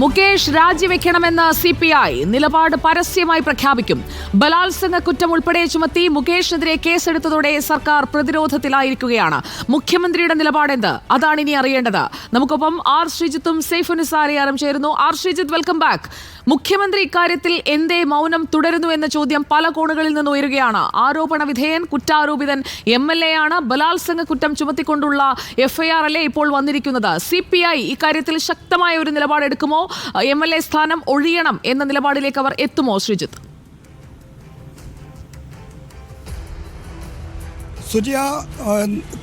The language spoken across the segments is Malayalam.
മുകേഷ് രാജിവെക്കണമെന്ന് സി പി ഐ നിലപാട് പരസ്യമായി പ്രഖ്യാപിക്കും. ബലാത്സംഗ കുറ്റം ഉൾപ്പെടെ ചുമത്തി മുകേഷിനെതിരെ കേസെടുത്തതോടെ സർക്കാർ പ്രതിരോധത്തിലായിരിക്കുകയാണ്. മുഖ്യമന്ത്രിയുടെ നിലപാടെന്ത്? അതാണ് ഇനി അറിയേണ്ടത്. നമുക്കൊപ്പം ആർ ശ്രീജിത്തും സൈഫു നിസാരിയാറും ചേരുന്നു. R Sreejith welcome back. മുഖ്യമന്ത്രി ഇക്കാര്യത്തിൽ എന്തേ മൗനം തുടരുന്നു എന്ന ചോദ്യം പല കോണുകളിൽ നിന്ന് ഉയരുകയാണ്. ആരോപണ വിധേയൻ കുറ്റാരോപിതൻ എം എൽ എ ആണ് ബലാത്സംഗ കുറ്റം ചുമത്തിക്കൊണ്ടുള്ള എഫ്ഐആർ അല്ലേ ഇപ്പോൾ വന്നിരിക്കുന്നത്? സി പി ഐ ഇക്കാര്യത്തിൽ ശക്തമായ ഒരു നിലപാടെടുക്കുമോ? എം എൽ എ സ്ഥാനം ഒഴിയണം എന്ന നിലപാടിലേക്ക് അവർ എത്തുമോ ശ്രീജിത്ത്? സുജയ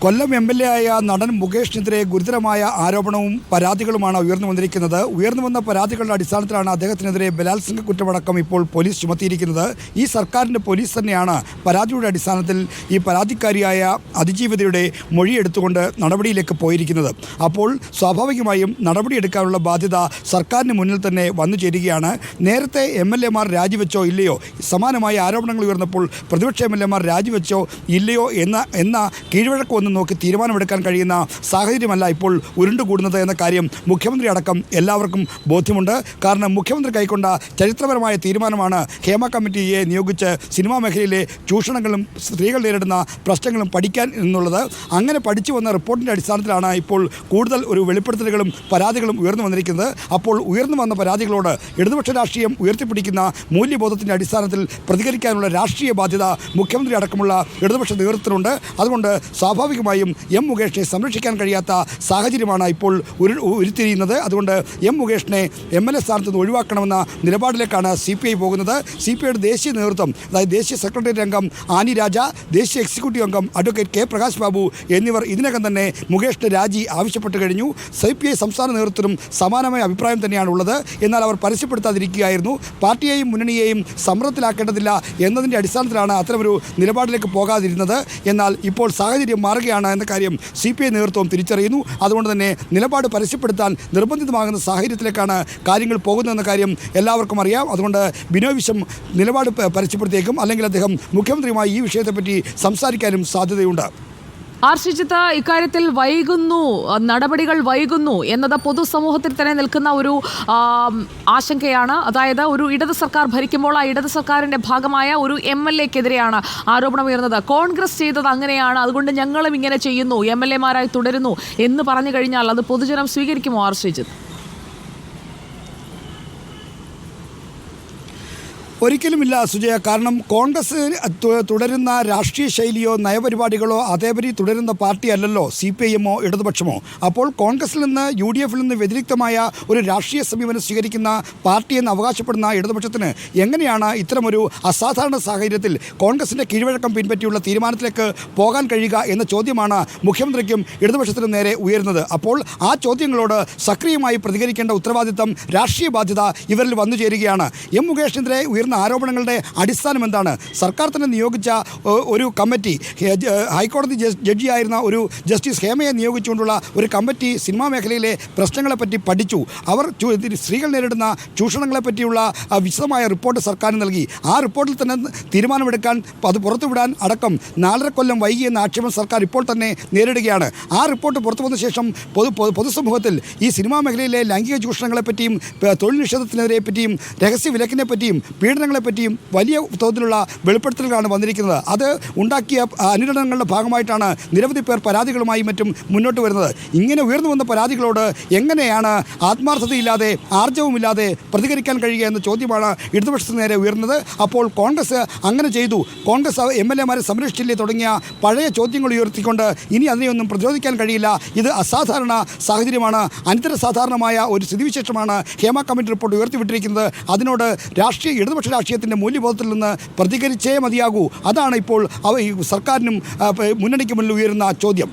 കൊല്ലം എം എൽ എ ആയ നടൻ മുകേഷിനെതിരെ ഗുരുതരമായ ആരോപണവും പരാതികളുമാണ് ഉയർന്നു വന്നിരിക്കുന്നത്. ഉയർന്നു വന്ന പരാതികളുടെ അടിസ്ഥാനത്തിലാണ് അദ്ദേഹത്തിനെതിരെ ബലാത്സംഗ കുറ്റമടക്കം ഇപ്പോൾ പോലീസ് ചുമത്തിയിരിക്കുന്നത്. ഈ സർക്കാരിന്റെ പോലീസ് തന്നെയാണ് പരാതിയുടെ അടിസ്ഥാനത്തിൽ ഈ പരാതിക്കാരിയായ അതിജീവിതയുടെ മൊഴിയെടുത്തുകൊണ്ട് നടപടിയിലേക്ക് പോയിരിക്കുന്നത്. അപ്പോൾ സ്വാഭാവികമായും നടപടിയെടുക്കാനുള്ള ബാധ്യത സർക്കാരിന് മുന്നിൽ തന്നെ വന്നു ചേരുകയാണ്. നേരത്തെ എം എൽ എമാർ രാജിവെച്ചോ ഇല്ലയോ? സമാനമായ ആരോപണങ്ങൾ ഉയർന്നപ്പോൾ പ്രതിപക്ഷ എം എൽ എമാർ രാജിവെച്ചോ ഇല്ലയോ എന്ന എന്ന കീഴ്വഴക്കം ഒന്നും നോക്കി തീരുമാനമെടുക്കാൻ കഴിയുന്ന സാഹചര്യമല്ല ഇപ്പോൾ ഉരുണ്ടുകൂടുന്നത് എന്ന കാര്യം മുഖ്യമന്ത്രി അടക്കം എല്ലാവർക്കും ബോധ്യമുണ്ട്. കാരണം മുഖ്യമന്ത്രി കൈക്കൊണ്ട ചരിത്രപരമായ തീരുമാനമാണ് ഹേമ കമ്മിറ്റിയെ നിയോഗിച്ച് സിനിമാ മേഖലയിലെ ചൂഷണങ്ങളും സ്ത്രീകൾ നേരിടുന്ന പ്രശ്നങ്ങളും പഠിക്കാൻ എന്നുള്ളത്. അങ്ങനെ പഠിച്ചു വന്ന റിപ്പോർട്ടിന്റെ അടിസ്ഥാനത്തിലാണ് ഇപ്പോൾ കൂടുതൽ ഒരു വെളിപ്പെടുത്തലുകളും പരാതികളും ഉയർന്നു വന്നിരിക്കുന്നത്. അപ്പോൾ ഉയർന്നു വന്ന പരാതികളോട് ഇടതുപക്ഷ രാഷ്ട്രീയം ഉയർത്തിപ്പിടിക്കുന്ന മൂല്യബോധത്തിന്റെ അടിസ്ഥാനത്തിൽ പ്രതികരിക്കാനുള്ള രാഷ്ട്രീയ ബാധ്യത മുഖ്യമന്ത്രി അടക്കമുള്ള ഇടതുപക്ഷ നേതൃത്വത്തിനുണ്ട്. അതുകൊണ്ട് സ്വാഭാവികമായും എം മുകേഷിനെ സംരക്ഷിക്കാൻ കഴിയാത്ത സാഹചര്യമാണ് ഇപ്പോൾ ഉരു ഉരുത്തിരിയുന്നത്. അതുകൊണ്ട് എം മുകേഷിനെ എം എൽ എ സ്ഥാനത്ത് നിന്ന് ഒഴിവാക്കണമെന്ന നിലപാടിലേക്കാണ് സി പി ഐ പോകുന്നത്. സി പി ഐയുടെ ദേശീയ നേതൃത്വം അതായത് ദേശീയ സെക്രട്ടേറിയറ്റ് അംഗം ആനി രാജ ദേശീയ എക്സിക്യൂട്ടീവ് അംഗം അഡ്വക്കേറ്റ് കെ പ്രകാശ് ബാബു എന്നിവർ ഇതിനകം തന്നെ മുകേഷിന്റെ രാജി ആവശ്യപ്പെട്ട് കഴിഞ്ഞു. സി പി ഐ സംസ്ഥാന നേതൃത്വത്തിനും സമാനമായ അഭിപ്രായം തന്നെയാണ് ഉള്ളത് എന്നാൽ അവർ പരസ്യപ്പെടുത്താതിരിക്കുകയായിരുന്നു. പാർട്ടിയെയും മുന്നണിയെയും സമ്മർദ്ദത്തിലാക്കേണ്ടതില്ല എന്നതിന്റെ അടിസ്ഥാനത്തിലാണ് അത്തരമൊരു നിലപാടിലേക്ക് പോകാതിരുന്നത്. എന്നാൽ ഇപ്പോൾ സാഹചര്യം മാറുകയാണ് എന്ന കാര്യം സി പി ഐ നേതൃത്വം തിരിച്ചറിയുന്നു. അതുകൊണ്ട് തന്നെ നിലപാട് പരസ്യപ്പെടുത്താൻ നിർബന്ധിതമാകുന്ന സാഹചര്യത്തിലേക്കാണ് കാര്യങ്ങൾ പോകുന്നതെന്ന കാര്യം എല്ലാവർക്കും അറിയാം. അതുകൊണ്ട് ബിനോയ് വിശ്വം നിലപാട് പരസ്യപ്പെടുത്തിയേക്കും. അല്ലെങ്കിൽ അദ്ദേഹം മുഖ്യമന്ത്രിയുമായി ഈ വിഷയത്തെപ്പറ്റി സംസാരിക്കാനും സാധ്യതയുണ്ട്. ആർ ഇക്കാര്യത്തിൽ വൈകുന്നു നടപടികൾ വൈകുന്നു എന്നത് പൊതുസമൂഹത്തിൽ തന്നെ നിൽക്കുന്ന ഒരു ആശങ്കയാണ്. അതായത് ഒരു ഇടത് സർക്കാർ ഭരിക്കുമ്പോൾ ആ ഇടത് സർക്കാരിന്റെ ഭാഗമായ ഒരു എം എൽ എക്കെതിരെയാണ് ആരോപണം ഉയർന്നത്. കോൺഗ്രസ് ചെയ്തത് അങ്ങനെയാണ് അതുകൊണ്ട് ഞങ്ങളും ഇങ്ങനെ ചെയ്യുന്നു എം എൽ എമാരായി തുടരുന്നു എന്ന് പറഞ്ഞു കഴിഞ്ഞാൽ അത് പൊതുജനം സ്വീകരിക്കുമോ ആർ ഒരിക്കലുമില്ല സുജയ. കാരണം കോൺഗ്രസ് തുടരുന്ന രാഷ്ട്രീയ ശൈലിയോ നയപരിപാടികളോ അതേപരി തുടരുന്ന പാർട്ടി അല്ലല്ലോ സി പി ഐ എമ്മോ ഇടതുപക്ഷമോ. അപ്പോൾ കോൺഗ്രസിൽ നിന്ന് യു ഡി എഫിൽ നിന്ന് വ്യതിരിക്തമായ ഒരു രാഷ്ട്രീയ സമീപനം സ്വീകരിക്കുന്ന പാർട്ടി എന്ന് അവകാശപ്പെടുന്ന ഇടതുപക്ഷത്തിന് എങ്ങനെയാണ് ഇത്തരമൊരു അസാധാരണ സാഹചര്യത്തിൽ കോൺഗ്രസിന്റെ കീഴ്വഴക്കം പിൻപറ്റിയുള്ള തീരുമാനത്തിലേക്ക് പോകാൻ കഴിയുക എന്ന ചോദ്യമാണ് മുഖ്യമന്ത്രിക്കും ഇടതുപക്ഷത്തിനും നേരെ ഉയരുന്നത്. അപ്പോൾ ആ ചോദ്യങ്ങളോട് സക്രിയമായി പ്രതികരിക്കേണ്ട ഉത്തരവാദിത്തം രാഷ്ട്രീയ ബാധ്യത ഇവരിൽ വന്നു ചേരുകയാണ് എം മുകേഷിനെതിരെ ഉയർന്ന ആരോപണങ്ങളുടെ അടിസ്ഥാനം എന്താണ്? സർക്കാർ തന്നെ നിയോഗിച്ച ഒരു കമ്മിറ്റി ഹൈക്കോടതി ജഡ്ജി ജഡ്ജിയായിരുന്ന ഒരു ജസ്റ്റിസ് ഹേമയെ നിയോഗിച്ചുകൊണ്ടുള്ള ഒരു കമ്മിറ്റി സിനിമാ മേഖലയിലെ പ്രശ്നങ്ങളെപ്പറ്റി പഠിച്ചു. അവർ സ്ത്രീകൾ നേരിടുന്ന ചൂഷണങ്ങളെ പറ്റിയുള്ള വിശദമായ റിപ്പോർട്ട് സർക്കാരിന് നൽകി. ആ റിപ്പോർട്ടിൽ തന്നെ തീരുമാനമെടുക്കാൻ അത് പുറത്തുവിടാൻ അടക്കം നാലര കൊല്ലം വൈകി എന്ന ആക്ഷേപം സർക്കാർ ഇപ്പോൾ തന്നെ നേരിടുകയാണ്. ആ റിപ്പോർട്ട് പുറത്തു വന്ന ശേഷം പൊതു പൊതു- പൊതുസമൂഹത്തിൽ ഈ സിനിമാ മേഖലയിലെ ലൈംഗിക ചൂഷണങ്ങളെപ്പറ്റിയും തൊഴിൽ നിഷേധത്തിനെതിരെ പറ്റിയും രഹസ്യ വിലക്കിനെ പറ്റിയും പീഡനങ്ങളെ പറ്റിയും വലിയ തോതിലുള്ള വെളിപ്പെടുത്തലുകളാണ് വന്നിരിക്കുന്നത്. അത് ഉണ്ടാക്കിയ അനുരണനങ്ങളുടെ ഭാഗമായിട്ടാണ് നിരവധി പേർ പരാതികളുമായി മറ്റും മുന്നോട്ട് വരുന്നത്. ഇങ്ങനെ ഉയർന്നു വന്ന പരാതികളോട് എങ്ങനെയാണ് ആത്മാർത്ഥതയില്ലാതെ ആർജവുമില്ലാതെ പ്രതികരിക്കാൻ കഴിയുക എന്ന ചോദ്യമാണ് ഇടതുപക്ഷത്തിന് നേരെ ഉയർന്നത്. അപ്പോൾ കോൺഗ്രസ് അങ്ങനെ ചെയ്തു. കോൺഗ്രസ് എം എൽ എമാരെ സംരക്ഷിച്ചില്ലേ തുടങ്ങിയ പഴയ ചോദ്യങ്ങൾ ഉയർത്തിക്കൊണ്ട് ഇനി അതിനെയൊന്നും പ്രതിരോധിക്കാൻ കഴിയില്ല. ഇത് അസാധാരണ സാഹചര്യമാണ്. അനിതര സാധാരണമായ ഒരു സ്ഥിതിവിശേഷമാണ് ഹേമ കമ്മിറ്റി റിപ്പോർട്ട് ഉയർത്തിവിട്ടിരിക്കുന്നത്. അതിനോട് രാഷ്ട്രീയ ഇടതുപക്ഷ രാഷ്ട്രീയത്തിന്റെ മൂല്യബോധത്തിൽ നിന്ന് പ്രതികരിച്ചേ മതിയാകൂ. അതാണ് ഇപ്പോൾ അവ സർക്കാരിനും മുന്നണിക്ക് മുന്നിൽ ഉയരുന്ന ചോദ്യം.